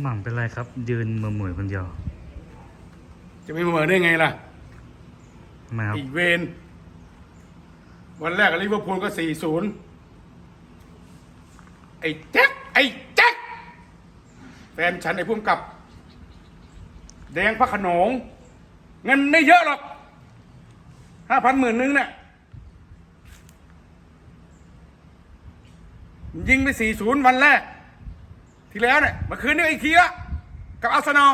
หม่ำเป็นไรครับ ยืนเหมือเหมือๆคนเดียว จะไม่มาเหมือนได้ไงล่ะ ทำไมครับ อีกเวนวันแรกลิเวอร์พูลก็สี่ศูนย์ไอ้แจ็คไอ้แจ็คแฟนฉันไอ้พุ่มกับ แดงพระโขนงเงินไม่เยอะหรอกห้าพันหมื่นนึงเนี่ยยิงไปสี่ศูนย์วันแรก ที่แล้วเนี่ยเมื่อคืนนี้อีกทีละกับอาร์เซนอล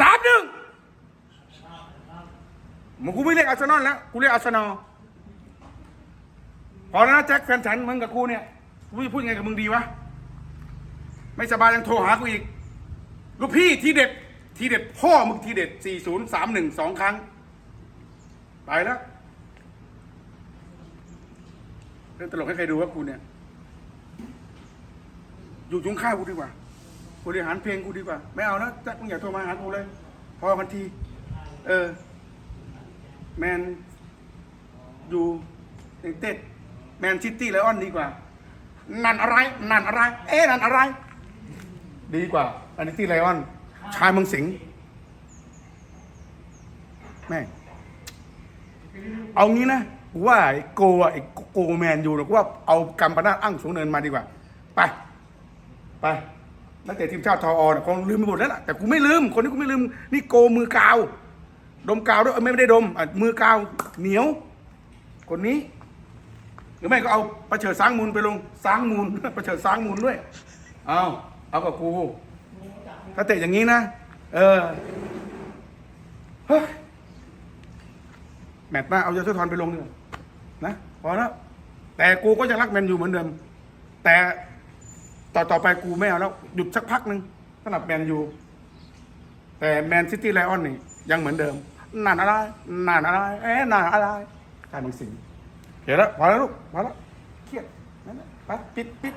สามหนึ่งมึงกูไม่เรียกอาร์เซนอลแล้วกูเรียกอาร์เซนอลพอแล้วนะแจ็คแฟนฉันมึงกับกูเนี่ยกูจะพูดยังไงกับมึงดีวะไม่สบายยังโทรหากูอีกลูกพี่ทีเด็ดทีเด็ดพ่อมึงทีเด็ด40 31สองครั้ง ไปแล้วเล่นตลกให้ใครดูว่ากูเนี่ย อยู่จุงข้าวกูดีกว่า บริหารเพลงกูดีกว่า ไม่เอาแล้วแจ็คมึงอย่าโทรมาหากูเลย พอกันที เออ แมนอยู่ในเต็ดแมนซิตี้ไลออนดีกว่า นั่นอะไร นั่นอะไร เอ๊ะนั่นอะไร ดีกว่าอันนี้ที่ไลออน ชายเมืองสิงห์แม่เอางี้นะว่าไอ้โกอะไอ้โกแมนอยู่นะกูว่าเอากำปนาตอั้งสูงเนินมาดีกว่า ไป ไปนักเตะทีมชาติทออนะคงลืมไปหมดแล้วล่ะแต่กูไม่ลืม คนนี้กูไม่ลืม นี่โกมือกาว ดมกาวด้วยไม่ได้ดมมือกาวเหนียว คนนี้ หรือไม่ก็เอาประเฉิดสร้างมูลไปลงสร้างมูลประเฉิดสร้างมูลด้วย เอาเอากับกูถ้าเตะอย่างนี้นะ เออเฮ้ยแมตช์หน้าเอายาสุธรไปลงเลยนะพอแล้วแต่กูก็ยังรักแมนอยู่เหมือนเดิม แต่ ต่อต่อไปกูไม่เอาแล้ว หยุดสักพักหนึ่งสำหรับแมนยูแต่แมนซิตี้ไลออนนี่ ยังเหมือนเดิมนานอะไรนานอะไรเอ๊ะนานอะไรการมีสิ่งเห็นแล้วพอแล้วลูกพอแล้วเครียดนั่นแหละไปปิดปิด